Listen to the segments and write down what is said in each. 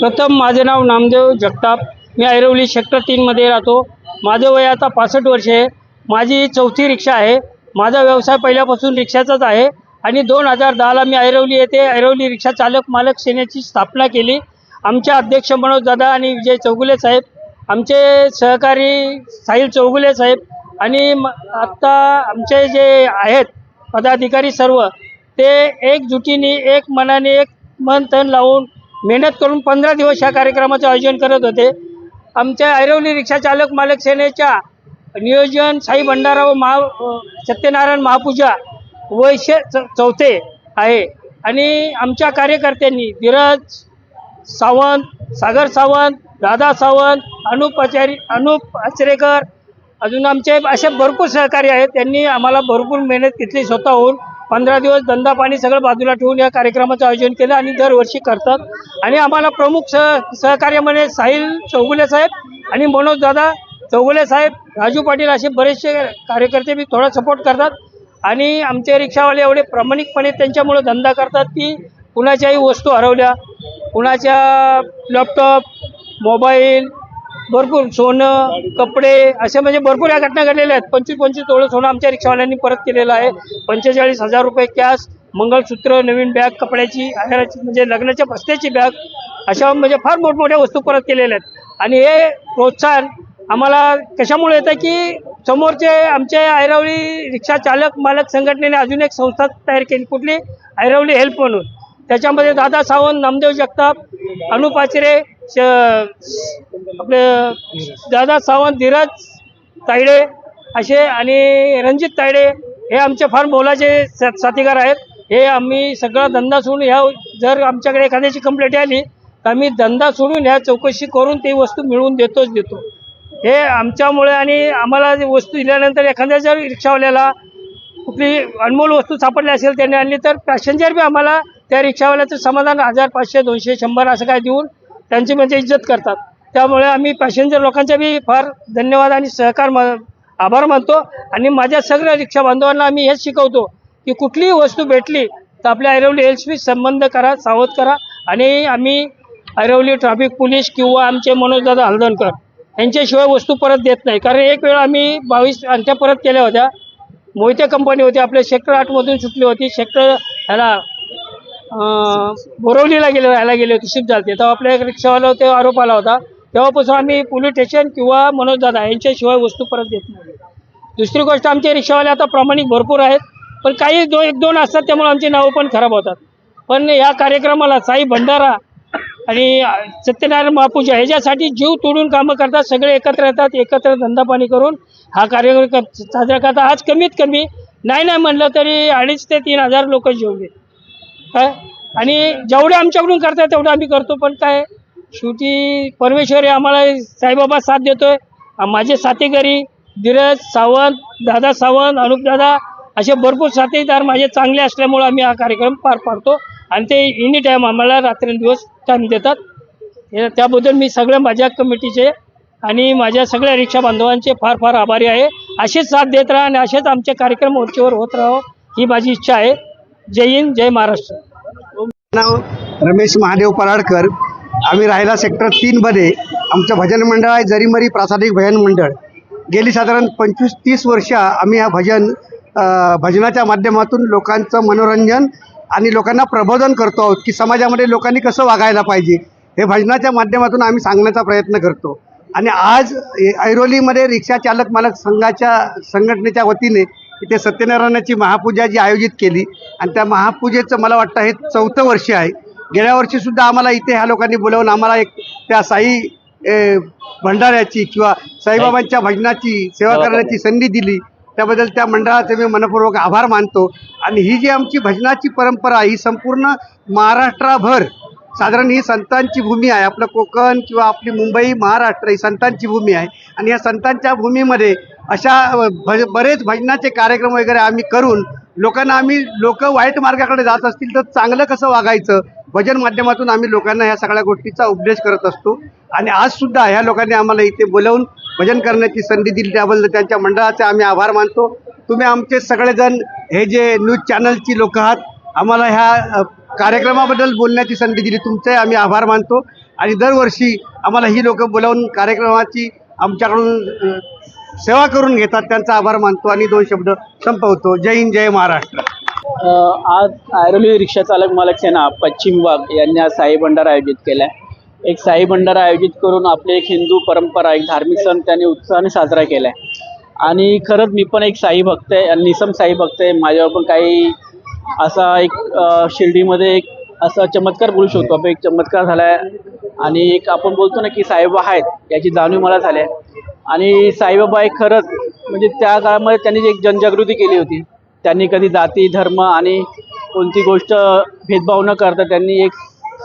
प्रथम माझे नाव नामदेव जगताप. मी ऐरवली सेक्टर तीनमध्ये राहतो. माझं वय आता पासष्ट वर्ष आहे. माझी चौथी रिक्षा आहे. माझा व्यवसाय पहिल्यापासून रिक्षाचाच आहे. आणि दोन हजार दहाला मी ऐरवली येथे ऐरवली रिक्षा चालक मालक सेनेची स्थापना केली. आमचे अध्यक्ष मनोज दादा आणि विजय चौगुले साहेब आमचे सहकारी साहिल चौगुले साहेब आणि म आत्ता आमचे जे आहेत पदाधिकारी सर्व ते एकजुटीने एक मनाने एक मन तन लावून मेहनत करून पंधरा दिवस या कार्यक्रमाचं आयोजन करत होते. आमच्या ऐरवली रिक्षा चालक मालक सेनेच्या नियोजन साई भंडारा व महा सत्यनारायण महापूजा वैश्य च चौथे आहे. आणि आमच्या कार्यकर्त्यांनी धीरज सावंत सागर सावंत दादा सावंत अनुप आचारी अनुप आचरेकर अजून आमचे असे भरपूर सहकारी आहेत. त्यांनी आम्हाला भरपूर मेहनत घेतली स्वतःहून. पंधरा दिवस धंदा पाणी सगळं बाजूला ठेवून या कार्यक्रमाचं आयोजन केलं आणि दरवर्षी करतात. आणि आम्हाला प्रमुख सह सहकार्यामध्ये म्हणजे साहिल चौगुले साहेब आणि मनोज दादा चौगुले साहेब राजू पाटील असे बरेचसे कार्यकर्ते बी थोडा सपोर्ट करतात. आणि आमचे रिक्षावाले एवढे प्रामाणिकपणे त्यांच्यामुळे धंदा करतात की कुणाच्याही वस्तू हरवल्या कुणाच्या लॅपटॉप मोबाईल भरपूर सोनं कपडे असे म्हणजे भरपूर या घटना घडलेल्या आहेत. पंचवीस पंचवीस तोळं सोनं आमच्या रिक्षावाल्यांनी परत केलेलं आहे. पंचेचाळीस हजार रुपये कॅश मंगळसूत्र नवीन बॅग कपड्याची आहेराची म्हणजे लग्नाच्या बस्त्याची बॅग अशा म्हणजे फार मोठमोठ्या वस्तू परत केलेल्या आहेत. आणि हे प्रोत्साहन आम्हाला कशामुळे येतं की समोरचे आमचे ऐरावली रिक्षा चालक मालक संघटनेने अजून एक संस्था तयार केली कुठली? ऐरावली हेल्प म्हणून. त्याच्यामध्ये दादा सावंत नामदेव जगताप अनुप आचरे श- आपले दादा सावंत धीरज तायडे असे आणि रणजित तायडे हे आमचे फार मोलाचे सा- आहेत. हे आम्ही सगळा धंदा सोडून ह्या जर आमच्याकडे एखाद्याची कंप्लेंट आली तर आम्ही धंदा सोडून ह्या चौकशी करून ती वस्तू मिळवून देतोच देतो. हे आमच्यामुळे आणि आम्हाला वस्तू दिल्यानंतर एखाद्या जर रिक्षावाल्याला कुठली अनमोल वस्तू सापडली असेल त्यांनी आणली तर पॅसेंजर बी आम्हाला त्या रिक्षावाल्याचं समाधान हजार पाचशे दोनशे शंभर असं काय देऊन त्यांची म्हणजे इज्जत करतात. त्यामुळे आम्ही पॅसेंजर लोकांचे बी फार धन्यवाद आणि सहकार मा आभार मानतो आणि माझ्या सगळ्या रिक्षा बांधवांना आम्ही हेच शिकवतो की कुठलीही वस्तू भेटली तर आपल्या ऐरवली एल्सशी संबंध करा सावध करा आणि आम्ही ऐरवली ट्रॅफिक पोलीस किंवा आमचे मनोजदादा हलदणकर यांच्याशिवाय वस्तू परत देत नाही. कारण एक वेळ आम्ही बावीस अंत्या परत केल्या होत्या. मोहिते कंपनी होती आपल्या सेक्टर आठमधून सुटली होती. सेक्टर ह्याला बोरवलीला गेलो राहायला गेले होते शिफ्ट झाले तेव्हा आपल्या एक रिक्षावाला ते आरोप आला होता. तेव्हापासून आम्ही पोलीस स्टेशन किंवा मनोजदादा यांच्याशिवाय वस्तू परत देत नाही. दुसरी गोष्ट आमचे रिक्षावाले आता प्रामाणिक भरपूर आहेत पण काही दो एक दोन असतात त्यामुळे आमची नावं पण खराब होतात. पण या कार्यक्रमाला साई भंडारा आणि सत्यनारायण महापूजा ह्याच्यासाठी जीव तोडून कामं करतात सगळे एकत्र येतात एकत्र धंदापाणी करून हा कार्यक्रम साजरा करतात. आज कमीत कमी नाही नाही म्हणलं तरी अडीच ते तीन हजार लोक जेवले. काय आणि जेवढे आमच्याकडून करतात तेवढं आम्ही करतो पण काय शेवटी परमेश्वर हे आम्हाला साईबाबा साथ देतोय. माझे साथीकरी धीरज सावंत दादा सावंत अनुपदादा असे भरपूर साथीदार माझे चांगले असल्यामुळे आम्ही हा कार्यक्रम पार पाडतो. आणि ते एनी टाईम आम्हाला रात्रंदिवस टाईम देतात. त्याबद्दल मी सगळ्या माझ्या कमिटीचे आणि माझ्या सगळ्या रिक्षा बांधवांचे फार फार आभारी आहे. असेच साथ देत राहा आणि असेच आमचे कार्यक्रम वरचेवर होत राहो ही माझी इच्छा आहे. जय हिंद जय महाराष्ट्र. नाव रमेश महादेव पराडकर. आम्ही राहायला सेक्टर तीनमध्ये आमचं भजन मंडळ आहे जरीमरी प्रासादिक भजन मंडळ. गेली साधारण पंचवीस तीस वर्ष आम्ही हा भजन भजनाच्या माध्यमातून लोकांचं मनोरंजन आणि लोकांना प्रबोधन करतो आहोत की समाजामध्ये लोकांनी कसं वागायला पाहिजे हे भजनाच्या माध्यमातून आम्ही सांगण्याचा प्रयत्न करतो. आणि आज ऐरोलीमध्ये रिक्षा चालक मालक संघाच्या संघटनेच्या वतीने इथे सत्यनारायणाची महापूजा जी आयोजित केली आणि त्या महापूजेचं मला वाटतं हे चौथं वर्ष आहे. गेल्या वर्षी सुद्धा आम्हाला इथे ह्या लोकांनी बोलावून आम्हाला एक त्या साई भंडाऱ्याची किंवा साईबाबांच्या भजनाची सेवा करण्याची संधी दिली. त्याबद्दल त्या मंडळाचे मी मनपूर्वक आभार मानतो. आणि ही जी आमची भजनाची परंपरा ही संपूर्ण महाराष्ट्राभर साधारण ही संतांची भूमी आहे. आपलं कोकण किंवा आपली मुंबई महाराष्ट्र ही संतांची भूमी आहे. आणि या संतांच्या भूमीमध्ये अशा भज बरेच भजनाचे कार्यक्रम वगैरे आम्ही करून लोकांना आम्ही लोक वाईट मार्गाकडे जात असतील तर चांगलं कसं वागायचं? भजन माध्यमातून आम्ही लोकांना ह्या सगळ्या गोष्टीचा उपदेश करत असतो. आणि आजसुद्धा ह्या लोकांनी आम्हाला इथे बोलवून भजन करण्याची संधी दिली. त्याबद्दल त्यांच्या मंडळाचे आम्ही आभार मानतो. तुम्ही आमचे सगळेजण हे जे न्यूज चॅनलची लोक आहात आम्हाला ह्या कार्यक्रमाबद्दल बोलण्याची संधी दिली. तुमचे आम्ही आभार मानतो. आणि दरवर्षी आम्हाला ही लोक बोलावून कार्यक्रमाची आमच्याकडून सेवा करून घेतात त्यांचा आभार मानतो आणि दोन शब्द संपवतो. जय हिंद जय महाराष्ट्र. आज ऐरोली रिक्षा चालक मालक सेना पश्चिम विभाग यांनी आज साई भंडारा आयोजित केला आहे एक साई भंडारा आयोजित करून आपले एक हिंदू परंपरा एक धार्मिक सण त्यांनी उत्साहाने साजरा केला आहे आणि खरंच मी पण एक साई भक्त आहे आणि निसम साई भक्त आहे. माझ्यावर पण काही असा एक शिर्डीमध्ये एक असा चमत्कार बोलू शकतो. आपण एक चमत्कार झाला आहे आणि एक आपण बोलतो ना की साईबा आहेत याची जाणीव मला झाली आहे. आणि साईबाबा हे खरंच म्हणजे त्या काळामध्ये त्यांनी जी एक जनजागृती केली होती त्यांनी कधी जाती धर्म आणि कोणती गोष्ट भेदभाव न करता त्यांनी एक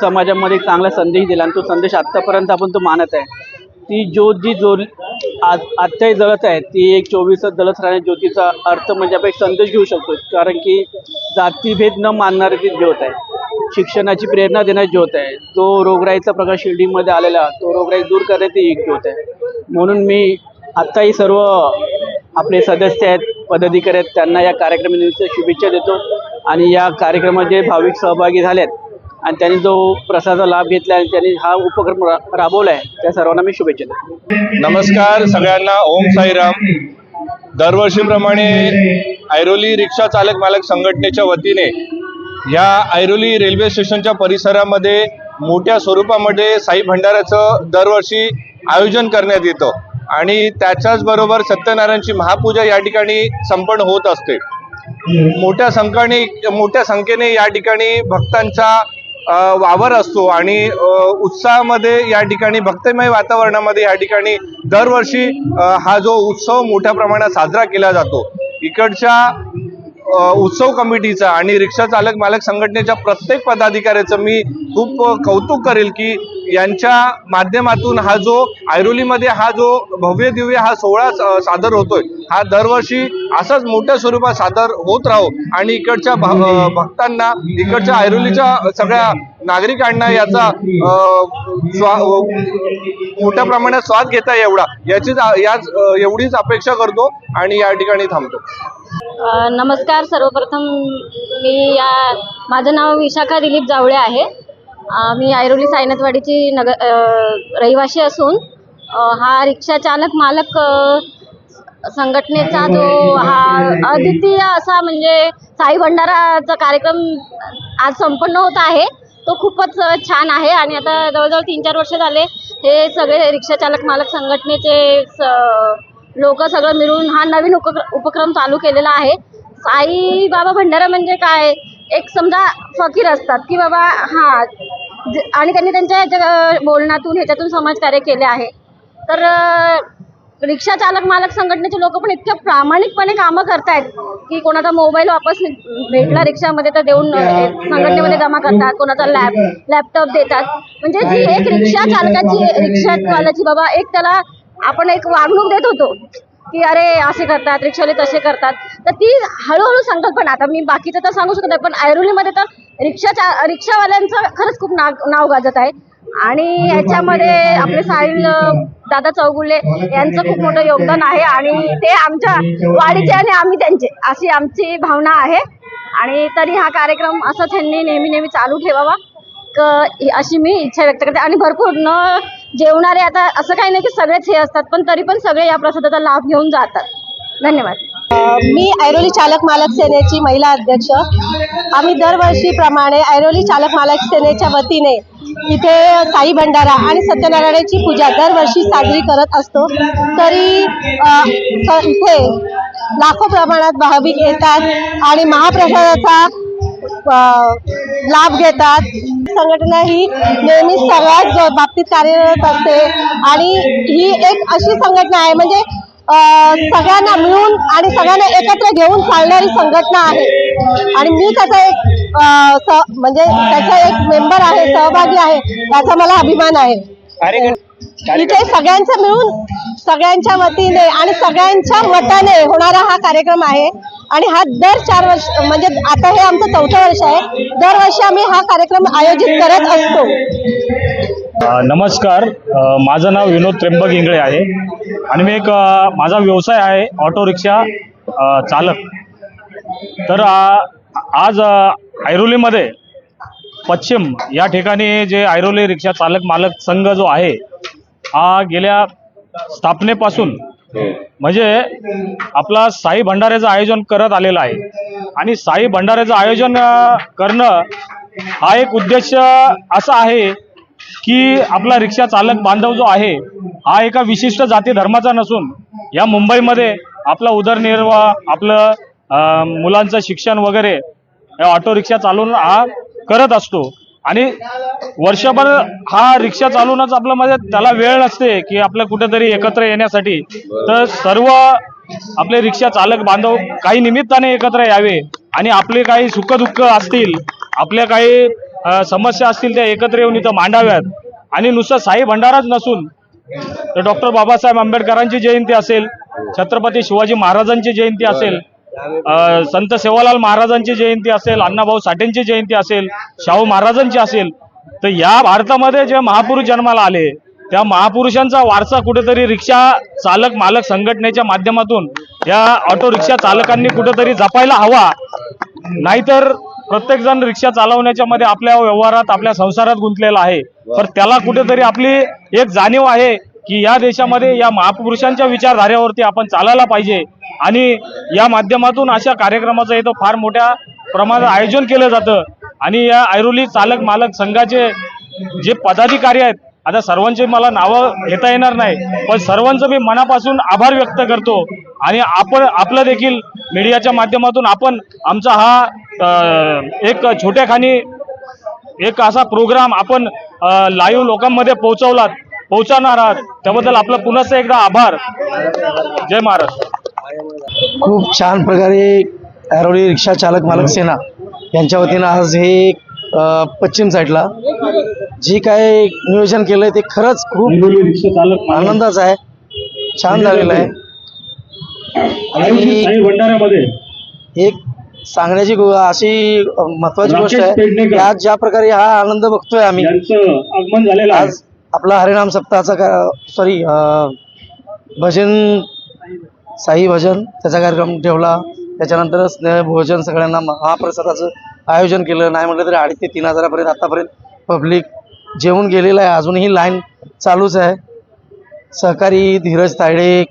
समाजामध्ये एक चांगला संदेश दिला आणि तो संदेश आत्तापर्यंत आपण तो मानत आहे. ती ज्योत जी जो आज आत्ताही जळत आहे ती एक चोवीसच जळत राहण्या ज्योतीचा अर्थ म्हणजे आपण एक संदेश घेऊ शकतो कारण की जातीभेद न मानणारी ती ज्योत आहे. शिक्षणाची प्रेरणा देणारी ज्योत आहे. तो रोगराईचा प्रकार शिर्डीमध्ये आलेला तो रोगराई दूर करण्याची एक ज्योत आहे. म्हणून मी आत्ताही सर्व आपले सदस्य आहेत पदाधिकारी आहेत त्यांना या कार्यक्रमानिमित्त शुभेच्छा देतो. आणि या कार्यक्रमात जे भाविक सहभागी झालेत आणि त्यांनी जो प्रसादाचा लाभ घेतला आणि त्यांनी हा उपक्रम रा राबवला आहे त्या सर्वांना मी शुभेच्छा देतो. नमस्कार सगळ्यांना ओम साईराम. दरवर्षीप्रमाणे ऐरोली रिक्षा चालक मालक संघटनेच्या वतीने या ऐरोली रेल्वे स्टेशनच्या परिसरामध्ये मोठ्या स्वरूपामध्ये साई भंडाऱ्याचं दरवर्षी आयोजन करण्यात येतं. आणि त्याच्याच बरोबर सत्यनारायणची महापूजा या ठिकाणी संपन्न होत असते. मोठ्या संख्येने मोठ्या संख्येने या ठिकाणी भक्तांचा वावर असतो आणि उत्साहामध्ये या ठिकाणी भक्तमय वातावरणामध्ये या ठिकाणी दरवर्षी हा जो उत्सव मोठ्या प्रमाणात साजरा केला जातो. इकडच्या उत्सव कमिटीचा आणि रिक्षा चालक मालक संघटनेच्या प्रत्येक पदाधिकाऱ्याचं मी खूप कौतुक करेल की यांच्या माध्यमातून हा जो ऐरोलीमध्ये हा जो भव्य दिव्य हा सोहळा सादर होतोय हा दरवर्षी असाच मोठ्या स्वरूपात सादर होत राहो. आणि इकडच्या भक्तांना इकडच्या ऐरोलीच्या सगळ्या नागरिकांना याचा मोठ्या प्रमाणात स्वाद घेता एवढा. याचीच याच एवढीच अपेक्षा करतो आणि या ठिकाणी थांबतो. नमस्कार. सर्वप्रथम मी या माझं नाव विशाखा दिलीप जावळे आहे. मी ऐरोली सायनाथवाडीची नगर रहिवाशी रहिवासी असून हा रिक्षा चालक मालक संघटनेचा जो हा अद्वितीय असा म्हणजे साई भंडाराचा कार्यक्रम आज संपन्न होत आहे. तो खूपच छान आहे आणि आता जवळजवळ तीन चार वर्ष झाले हे सगळे रिक्षा चालक मालक संघटनेचे स लोक सगळं मिळून हा नवीन उपक्र उपक्रम चालू केलेला आहे. साई बाबा भंडारा म्हणजे काय? एक समजा फकीर असतात की बाबा हा ज- आणि त्यांनी त्यांच्या ह्याच्या बोलण्यातून ह्याच्यातून समाजकार्य केले आहे. तर अ, रिक्षा चालक मालक संघटनेचे लोक पण इतक्या प्रामाणिकपणे कामं करतायत की कोणाचा मोबाईल वापस भेटला रिक्षामध्ये तर देऊन अ, संघटनेमध्ये जमा करतात कोणाचा लॅप लॅपटॉप देतात. म्हणजे जी एक रिक्षा चालकाची रिक्षावाल्याची बाबा एक त्याला आपण एक वागणूक देत होतो की अरे असे करतात रिक्षावाले तसे करतात. तर ती हळूहळू संकल्पना आता मी बाकीचं तर सांगू शकत नाही पण ऐरोलीमध्ये तर रिक्षाच्या रिक्षावाल्यांचं खरंच खूप नाव नाव गाजत आहे. आणि ह्याच्यामध्ये आपले साहिल दादा चौगुले यांचं खूप मोठं योगदान आहे आणि ते आमच्या वाडीचे आणि आम्ही त्यांचे अशी आमची भावना आहे. आणि तरी हा कार्यक्रम असाच ह्यांनी नेहमी नेहमी चालू ठेवावा. क अशी मी इच्छा व्यक्त करते. आणि भरपूर न जेवणारे आता असं काही नाही की सगळेच हे असतात पण तरी पण सगळे या प्रसादाचा लाभ घेऊन जातात. धन्यवाद. मी ऐरोली चालक मालक सेनेची महिला अध्यक्ष. आम्ही दरवर्षीप्रमाणे ऐरोली चालक मालक सेनेच्या वतीने इथे साई भंडारा आणि सत्यनारायणाची पूजा दरवर्षी साजरी करत असतो. तरी इथे लाखो प्रमाणात भाविक येतात आणि महाप्रसादाचा लाभ घेतात. संघटना ही नेहमी सगळ्याच बाबतीत कार्यरत असते. आणि ही एक अशी संघटना आहे म्हणजे सगळ्यांना मिळून आणि सगळ्यांना एकत्र घेऊन चालणारी संघटना आहे. आणि मी त्याचा एक म्हणजे त्याचा एक मेंबर आहे सहभागी आहे त्याचा मला अभिमान आहे. इथे सगळ्यांचं मिळून सगळ्यांच्या वतीने आणि सगळ्यांच्या मताने होणारा हा कार्यक्रम आहे. आणि हा दर चार वर्ष म्हणजे आता हे आमचं चौथं वर्ष आहे. दरवर्षी आम्ही हा कार्यक्रम आयोजित करत असतो. नमस्कार. माझं नाव विनोद त्र्यंबक इंगळे आहे. आणि मी एक माझा व्यवसाय आहे ऑटो रिक्षा चालक. तर आज ऐरोलीमध्ये पश्चिम या ठिकाणी जे ऐरोली रिक्षा चालक मालक संघ जो आहे हा गेल्या स्थापनेपासून म्हणजे आपला साई भंडाऱ्याचं आयोजन करत आलेलं आहे. आणि साई भंडाऱ्याचं आयोजन करणं हा एक उद्देश असा आहे की आपला रिक्षा चालक बांधव जो आहे हा एका विशिष्ट जाती धर्माचा नसून या मुंबईमध्ये आपला उदरनिर्वाह आपलं मुलांचं शिक्षण वगैरे या ऑटो रिक्षा चालवून हा करत असतो. आणि वर्षभर हा रिक्षा चालवूनच आपलं म्हणजे त्याला वेळ नसते की आपलं कुठेतरी एकत्र येण्यासाठी. तर सर्व आपले रिक्षा चालक बांधव काही निमित्ताने एकत्र यावे आणि आपले काही सुखदुःख असतील आपल्या काही समस्या असतील त्या एकत्र येऊन इथं मांडाव्यात. आणि नुसतं साई भंडाराच नसून तर डॉक्टर बाबासाहेब आंबेडकरांची जयंती असेल छत्रपती शिवाजी महाराजांची जयंती असेल संत सेवालाल महाराजांची जयंती असेल अण्णाभाऊ साठेंची जयंती असेल शाहू महाराजांची असेल तर या भारतामध्ये जे महापुरुष जन्माला आले त्या महापुरुषांचा वारसा कुठेतरी रिक्षा चालक मालक संघटनेच्या माध्यमातून या ऑटो रिक्षा चालकांनी कुठेतरी जपायला हवा. नाहीतर प्रत्येकजण रिक्षा चालवण्याच्या मध्ये आपल्या व्यवहारात आपल्या संसारात गुंतलेला आहे. तर त्याला कुठेतरी आपली एक जाणीव आहे की या देशामध्ये या महापुरुषांच्या विचारधारेवरती आपण चालायला पाहिजे. आणि या माध्यमातून अशा कार्यक्रमाचं इथं फार मोठ्या प्रमाणात आयोजन केलं जातं. आणि या ऐरोली चालक मालक संघाचे जे पदाधिकारी आहेत आता सर्वांचे मला नावं घेता येणार नाही पण सर्वांचं मी मनापासून आभार व्यक्त करतो. आणि आपण आपलं देखील मीडियाच्या माध्यमातून आपण आमचा हा एक छोट्याखानी एक असा प्रोग्राम आपण लाईव्ह लोकांमध्ये पोहोचवलात पोहोचवणार आहात. त्याबद्दल आपलं पुन्हा एकदा आभार. जय महाराष्ट्र. खूप छान प्रकारे ऐरोली रिक्षा चालक मालक सेना यांच्या वतीनं आज हे पश्चिम साईडला जी काय नियोजन केलंय ते खरंच खूप आनंदाचं आहे. छान झालेलं आहे. आणि एक सांगण्याची अशी महत्वाची गोष्ट आहे. की आज ज्या प्रकारे हा आनंद बघतोय आम्ही आगमन झालेलं आज आपला हरिनाम सप्ताहाचा सॉरी भजन साई भजन त्याचा कार्यक्रम ठेवला. त्याच्यानंतर स्नेह भोजन सगळ्यांना महाप्रसादाचं आयोजन केलं. नाही म्हटलं तरी अडीच ते तीन हजारापर्यंत आतापर्यंत पब्लिक जेवून गेलेलं आहे. अजूनही लाईन चालूच आहे. सहकारी धीरज तायडे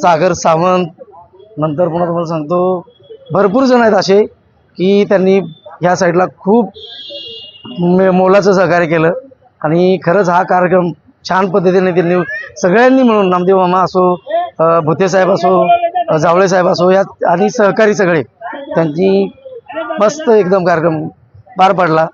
सागर सावंत नंतर पुन्हा तुम्हाला सांगतो भरपूर जण आहेत असे की त्यांनी ह्या साईडला खूप मोलाचं सहकार्य केलं. आणि खरंच हा कार्यक्रम छान पद्धतीने त्यांनी सगळ्यांनी मिळून नामदेव मामा असो भुते साहेब असो जावळे साहेब असो या आणि सहकारी सगळे. त्यांनी मस्त एकदम कार्यक्रम पार पडला.